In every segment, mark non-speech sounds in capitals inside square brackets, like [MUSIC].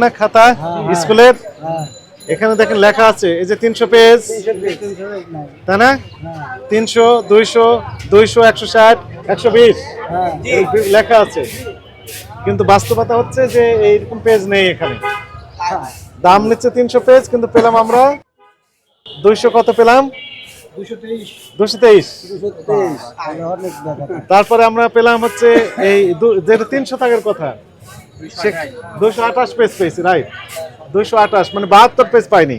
না খাতা স্কুলের? এখানে দেখেন লেখা আছে এই যে তিনশো পেজ। তাই না? তিনশো দুইশো দুইশো একশো ষাট একশো বিশ। লেখা আছে। কিন্তু বাস্তবতা হচ্ছে যে এইরকম পেজ নেই এখানে। দাম নিচ্ছে তিনশো পেজ কিন্তু পেলাম আমরা দুইশো কত পেলাম? দুশো তেইশ। তারপরে আমরা পেলাম হচ্ছে এই যেটা তিনশো টাকার কথা। দুশো আঠাশ পেজ পেয়েছি রাইট দুশো আঠাশ মানে বাহাত্তর পেজ পাইনি।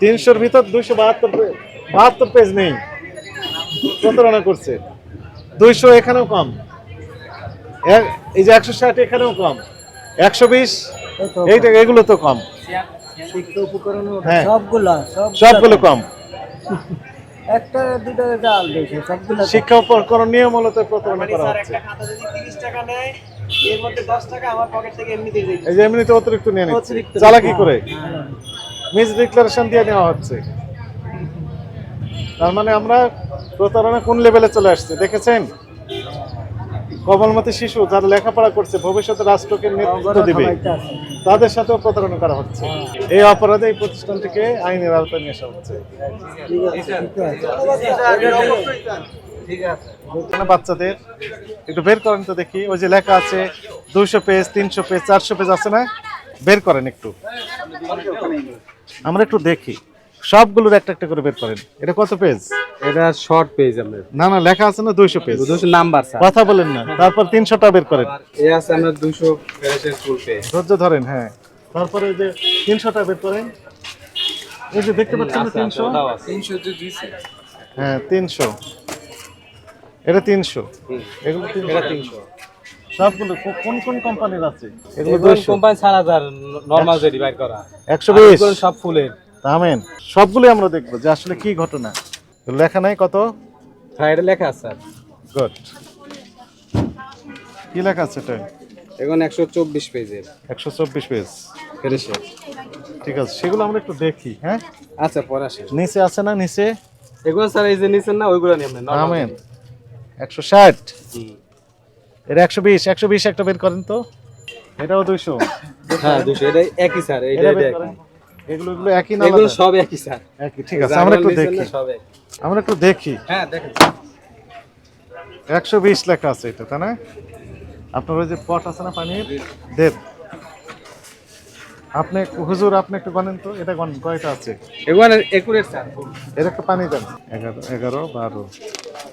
তিনশোর ভিতর দুশো বাহাত্তর বাহাত্তর পেজ নেই। প্রতারণা করছে। দুইশো এখানেও কম। এই যে একশো ষাট এখানেও কম। একশো বিশ এইটা এগুলো তো কম। হ্যাঁ। সবগুলা সব সবগুলো কম। [LAUGHS] একটা দুটো সবগুলো শিক্ষা উপকরণ নিয়ে মূলত প্রতারণা করা হচ্ছে। খাতা যদি 30 টাকা নেয় এর মধ্যে 10 টাকা আমার পকেট থেকে এমনিতে দিয়ে এই যে এমনিতে অতিরিক্ত নিয়ে নিচ্ছে। চালাকি করে? মিস ডিক্লারেশন দিয়ে নেওয়া হচ্ছে। তার মানে আমরা প্রতারণা কোন লেভেলে চলে আসছে দেখেছেন? কমলমতি শিশু যারা লেখাপড়া করছে ভবিষ্যতে রাষ্ট্রকে নেতৃত্ব দিবে তাদের সাথেও প্রতারণা করা হচ্ছে। এই অপরাধে এই প্রতিষ্ঠানটিকে আইনের আওতায় নিয়ে আসা হচ্ছে। এখানে বাচ্চাদের একটু বের করেন তো দেখি। ওই যে লেখা আছে দুইশো পেজ তিনশো পেজ চারশো পেজ আছে না? বের করেন একটু। আমরা একটু দেখি। সবগুলোর একটা একটা করে বের করেন। এটা কত পেজ? এটা শর্ট পেজ আপনার না না লেখা আছে না দুইশো পেজ? দুশো নাম্বার স্যার। কথা বলেন না। তারপর তিনশোটা বের করেন। এ আছে ফুল পেজ ধৈর্য ধরেন হ্যাঁ। তারপরে ওই যে তিনশোটা বের করেন। এই যে দেখতে পাচ্ছেন না তিনশো? তিনশো যে হ্যাঁ তিনশো। এটা তিনশো। এগুলো তিনশো। সবগুলো কোন কোন কোম্পানির আছে? এগুলো কোম্পানি ছাড়া যার নর্মাল যে ডিভাইড করা। একশো বিশ। সব ফুলের আমেন সবগুলোই আমরা দেখব যে আসলে কি ঘটনা। লেখা নাই কত? হ্যাঁ এটা লেখা আছে স্যার গুড কি লেখা আছে এটা? এখন একশো চব্বিশ পেজের। একশো চব্বিশ পেজ। ফ্রেশের ঠিক আছে সেগুলো আমরা একটু দেখি হ্যাঁ? আচ্ছা পরে আসেন নিচে আছে না নিচে? এগুলো স্যার এই যে নিছেন না ওইগুলো নিয়ে আমেন জিনিস। একশো ষাট। এটা একশো বিশ একশো বিশ একটা বের করেন তো। এটাও দুইশো। হ্যাঁ দুশো এটা একই স্যার এটা এটা এটা এগুলো এগুলো একই না এগুলো সব একই স্যার। একই ঠিক আছে। আমরা একটু দেখি না, সব একই। আমরা একটু দেখি। হ্যাঁ দেখেন। একশো বিশ লেখা আছে এটা তাই না? আপনার ওই যে পট আছে না পানির? দেব। আপনি হুজুর আপনি একটু গণেন তো। এটা গণ কয়টা আছে? এগুলো একুরেট স্যার। এর একটা পানি দেন। এগারো এগারো বারো।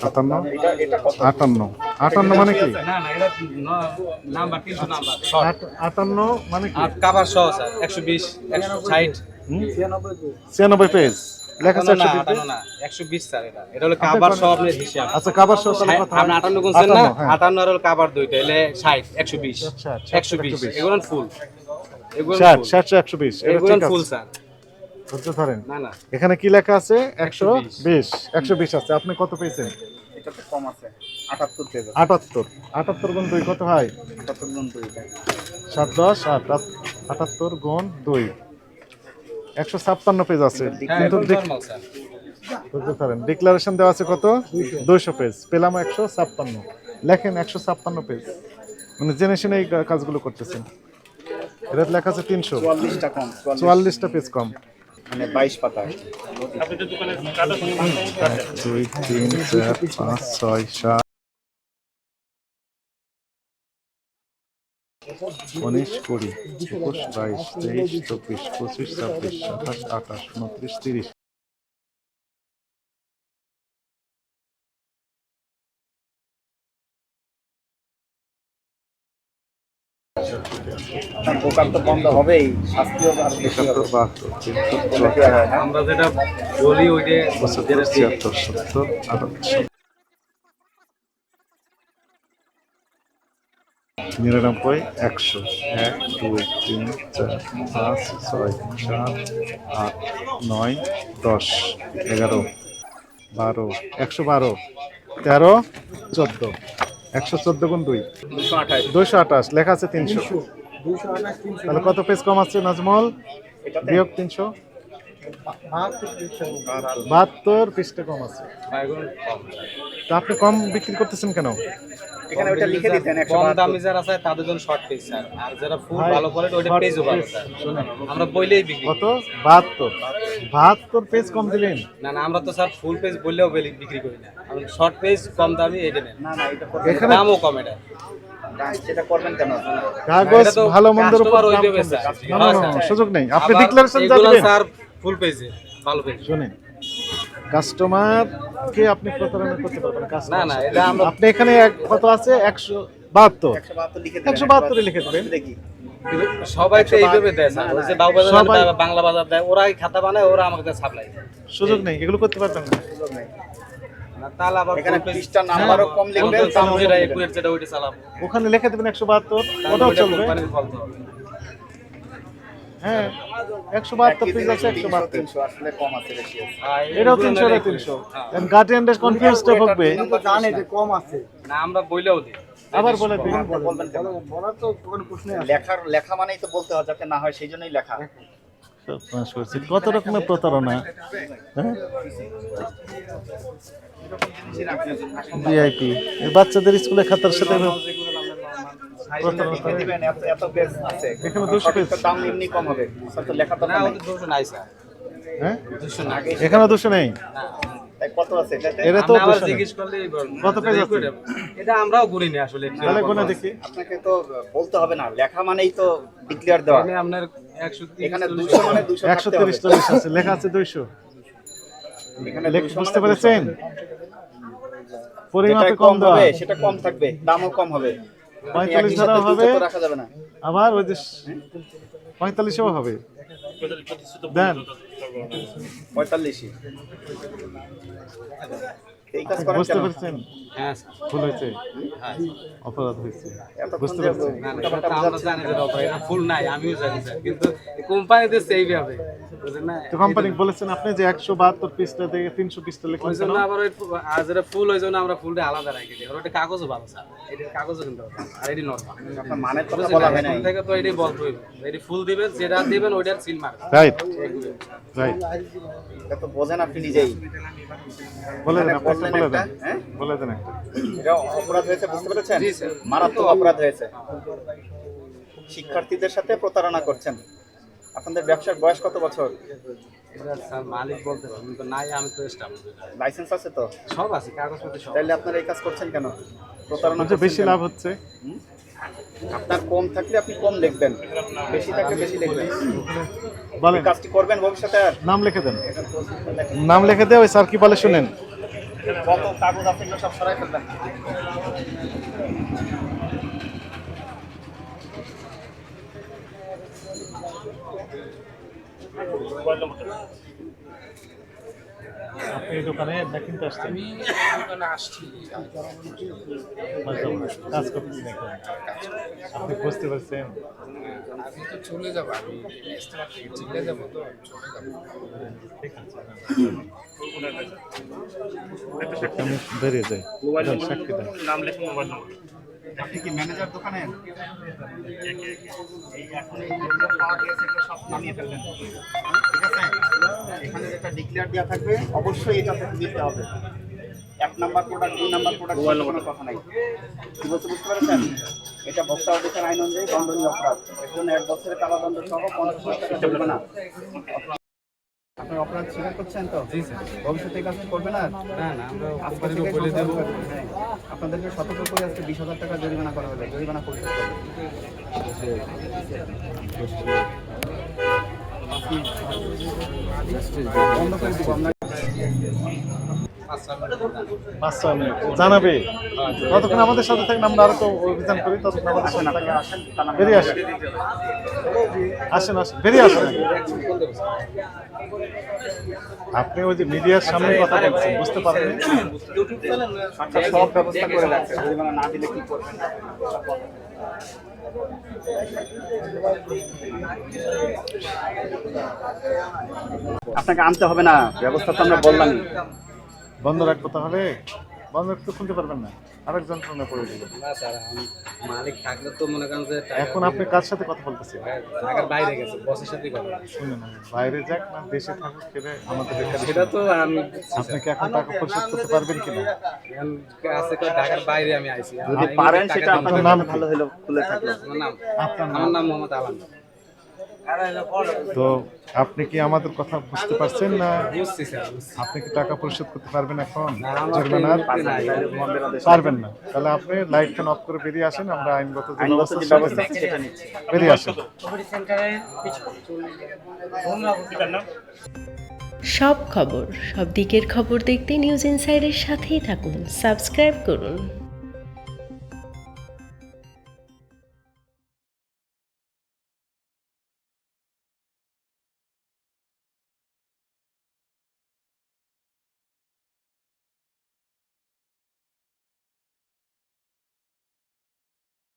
সাতান্ন? আটান্ন। আটান্ন মানে কি? আটান্ন মানে কাবার সহ স্যার একশো বিশ একশো ষাট। ছিয়ানব্বই পেজ লেখা আছে না একশো বিশ? স্যার এটা। এটা হলো কাবার সহ আপনার হিসাব। আচ্ছা কাবার সহ তাহলে কথা আপনি আটান্ন গুনছেন না? হ্যাঁ। আটান্ন আর হলো কাবার দুইটা এলে ষাট একশো বিশ। আচ্ছা, আচ্ছা, একশো বিশ। 120 এগুলো ফুল এগুলো ফুল ষাটশো একশো বিশ। এটা এগুলো ফুল স্যার ধৈর্য ধরেন না না। এখানে কি লেখা আছে? একশো বিশ। একশো বিশ আছে। আপনি কত পেয়েছেন? কম আছে। আটাত্তর আটাত্তর। গুণ দুই কত হয়? আটাত্তর জন দুই সাত দশ আট। আটাত্তর গুণ দুই। একশো ছাপ্পান্ন পেজ আছে কিন্তু বুঝতে পারেন। ডিক্লারেশন দেওয়া আছে কত? দুইশো পেজ। পেলাম একশো ছাপ্পান্ন। লেখেন একশো ছাপ্পান্ন পেজ। মানে জেনে শুনে এই কাজগুলো করতেছেন। এটা লেখা আছে তিনশো। চুয়াল্লিশটা কম চুয়াল্লিশটা পেজ কম। মানে বাইশ পাতা দুই তিন চার পাঁচ ছয় সাত উনিশ, কুড়ি, একুশ, বাইশ, তেইশ, চব্বিশ, পঁচিশ, ছাব্বিশ, সাতাশ, আঠাশ, উনত্রিশ, তিরিশ। দোকান তো বন্ধ হবেই শাস্তিও আরও বেশি হবে। একাত্তর বাহাত্তর তিরাত্তর চুয়াত্তর। আমরা যেটা বলি ওইটা পঁচাত্তর ছিয়াত্তর সত্তর আটাত্তর। নিরানব্বই একশো। এক দুই তিন চার পাঁচ ছয় সাত আট নয় দশ এগারো বারো একশো বারো তেরো চোদ্দ। একশো চোদ্দ গুণ দুই। দুশো আঠাশ। দুইশো আঠাশ লেখা আছে তিনশো। তাহলে কত পেজ কম আছে নাজমল? বিয়োগ তিনশো? বাহাত্তর পৃষ্ঠে কম আছে। তা আপনি কম বিক্রি করতেছেন কেন? এখানে ওটা লিখে দিতেন কম। দামি যারা আছে তাদের জন্য শর্ট পেজ স্যার আর যারা ফুল ভালো স্যার আমরা বইলেই বিক্রি কত? পেজ কম দিলেন। না না আমরা তো স্যার ফুল পেজ বললেও বিক্রি করি না। শর্ট পেজ কম দামি এটা না না এটা এখানে- দামও কম এটা। না, সেটা করবেন কেন? কাগজ ভালো মন্দের উপর না, স্যার। সুযোগ নেই। আপনি ডিক্লারেশন যা এগুলো স্যার ফুল পেজে ভালো পেজ শুনেন। কাস্টমার আপনি প্রতারণা করতে পারবেন? না না এটা আপনি এখানে কত আছে? একশো বাহাত্তর। একশো বাহাত্তর লিখে দেবেন। দেখি সবাই তো এইভাবে দেয় স্যার ওই যে বাউ বাজার সবাই- দেয়, বাংলা বাজার দেয় ওরাই খাতা বানায় ওরা আমাকে সাপ্লাই সুযোগ নেই। এগুলো করতে পারবেন না। সুযোগ নেই। না তাহলে আবার এখানে পৃষ্ঠা নাম্বারও কম লিখবেন, ফুল যেটা লিখবেন। যেটা ওইটা চালাবো। ওখানে লিখে দেবেন একশো বাহাত্তর তাহলে ওটাও চলবে। কোম্পানির ফলতে হবে। হ্যাঁ একশো বাহাত্তর একই পেজ জিনিস আছে একশো 300, আসলে কম আছে বেশি আছে। এটাও এগুলো তিনশো না এটা রেখে- তিনশো। হ্যাঁ। গার্ডিয়ানদের কনফিউজটা থাকবে তো জানে যে কম আছে। না আমরা বইলেও দিই। আবার বলে দিন বলবেন বলার তো কোনো প্রশ্নই লেখার লেখা মানেই তো বলতে হয় যাতে না হয় সেই জন্যই লেখা। সর্বনাশ করেছে। কত রকমের প্রতারণা? হ্যাঁ? ভিআইপি বাচ্চাদের স্কুলে খাতার সাথে এখানে 200 পেজ। সঠিক দাম হবে হয়তো লেখা তো না নাই ওদের দুশো নাই স্যার। হ্যাঁ? নাই। এখানে দুশো নেই? কত আছে? এটাতে তো আমরা আবার দুশো নেই। জিজ্ঞেস করলেই কত পেজ আছে? এটা আমরাও ঘুরি না আসলে। তাহলে কোনে দেখি? আপনাকে তো বলতে হবে না লেখা মানেই তো ডিক্লেয়ার দেওয়া। এখানে আপনার এখানে 200 মানে 200 চল্লিশ আছে লেখা আছে দুইশো। এখানে বুঝতে মানে পেরেছেন? পরিমাপে কম দেওয়া সেটা কম থাকবে দামও কম হবে। পঁয়তাল্লিশ ধরা হবে। রাখা যাবে না। আবার ওই যে পঁয়তাল্লিশও হবে। দেন। পঁয়তাল্লিশই। এই কাজ বুঝতে পেরেছেন? হ্যাঁ হয়েছে। হ্যাঁ। অপরাধ হয়েছে। বুঝতে আমরা জানি যে রকম, ফুল নাই আমিও জানি কিন্তু কোম্পানিতে সেইভাবে বুঝলেন তো কোম্পানি বলেছেন আপনি যে একশো বাহাত্তর পিসটা থেকে তিনশো পিসটা ওই জন্য আবার ওই ফু- আর যেটা ফুল ওই জন্য আমরা ফুলটা আলাদা রাখি দিই। ওটা কাগজও ভালো স্যার। এটার কাগজও কিন্তু ভালো। আর এটি নর্মাল আপনার কথা বলা হয় নাই। থেকে তো এটাই বলতে হইবে। এটি ফুল দিবেন যেটা দিবেন ওইটার সিল মার রাইট রাইট এটা তো বোঝেন আপনি নিজেই। বলে দেন বলে দেন। হ্যাঁ? বলে দেন এটা অপরাধ হয়েছে বুঝতে পেরেছেন? জি, স্যার। মারাত্মক অপরাধ হয়েছে। শিক্ষার্থীদের সাথে প্রতারণা করছেন। আপনাদের ব্যবসার বয়স কত বছর? মালিক বলতে পারবেন নাই আমি তো লাইসেন্স আছে তো? সব আছে কাগজপত্র সব তাইলে আপনারা এই কাজ করছেন কেন? প্রতারণা বেশি লাভ হচ্ছে। আপনার কম থাকলে আপনি কম লিখবেন। বেশি থাকলে বেশি লিখবেন। বলেন। কাজটি করবেন ভবিষ্যতে আর? নাম লিখে দেন। নাম লিখে দিয়ে ওই স্যার কি বলে শুনেন? কত কাগজ আছে এগুলো সব সরাই ফেলবেন। আপনি দোকানে না কিনতে আসছেন। আমি দোকানে আসছি। কাজ করতেছেন এখানে। আপনি বুঝতে পারছেন। আমি তো চলে যাব আমি চলে যাব তো চলে যাব। ঠিক আছে আপনি কি ম্যানেজার দোকানের এই এখন এই পাওয়া গিয়েছে সব নামিয়ে ফেলবেন ঠিক আছে? এখানে যেটা ডিক্লেয়ার দেওয়া থাকবে অবশ্যই এটা থেকে দিতে হবে। এক নাম্বার প্রোডাক্ট দুই নাম্বার প্রোডাক্ট কোনো কথা নাই। কি বলতে বুঝতে পেরেছেন? এটা ভোক্তা অধিকার আইন অনুযায়ী দণ্ডনীয় অপরাধ। এর জন্য এক বছরের কারাদণ্ড সহ পঞ্চাশ হাজার টাকা চলবে না আপনি অপরাধ স্বীকার করছেন তো? জি স্যার। ভবিষ্যতে কাজ করবে না না না আমরা কোম্পানিকে বলে দেবো। হ্যাঁ, আপনাদেরকে সতর্ক করে আজকে বিশ হাজার টাকা জরিমানা করা হবে জরিমানা পরিশোধ করবে জানাবে। ততক্ষণ আমাদের সাথে থাকেন আমরা আরও অভিযান করি, ততক্ষণ আমাদের সাথে বেরিয়ে আসেন। আসেন আসেন, বেরিয়ে আসেন। আপনি ওই যে মিডিয়ার সামনে কথা বলছেন, বুঝতে সরকার সব ব্যবস্থা করে রাখছে জরিমানা না দিলে কি করবেন? আপনাকে আনতে হবে না, ব্যবস্থা তো আমরা বললাম বন্ধ রাখব তাহলে? বন্ধ রাখতে খুলতে পারবেন না। আরেক যন্ত্রণা পড়ে দিল। না স্যার আমি মালিক থাকলে তো মনে করেন যে এখন আপনি কার সাথে কথা বলতেছেন? ঢাকার বাইরে গেছে বসের সাথে কথা বলছি। শুনে না বাইরে যাক না দেশে থাকুক সেটা আমাদের সেটা তো আমি আপনি কি এখন টাকা পরিশোধ করতে পারবেন কিনা? আছে তো ঢাকার বাইরে আমি আইছি। যদি পারেন সেটা দিতে আপনাদের নাম ভালো হলো খুলে থাকল। নাম আপনার নাম? আমার নাম মোহাম্মদ আলম। তো আপনি কি আমাদের কথা বুঝতে পারছেন না? আপনি কি টাকা পরিশোধ করতে পারবেন এখন? জরিমানার পারবেন না। তাহলে আপনি লাইট ফ্যান অফ করে বেরিয়ে আসেন আমরা আইনগত বেরিয়ে আসেন। সব খবর সব দিকের খবর দেখতে নিউজ ইনসাইডের সাথেই থাকুন। সাবস্ক্রাইব করুন।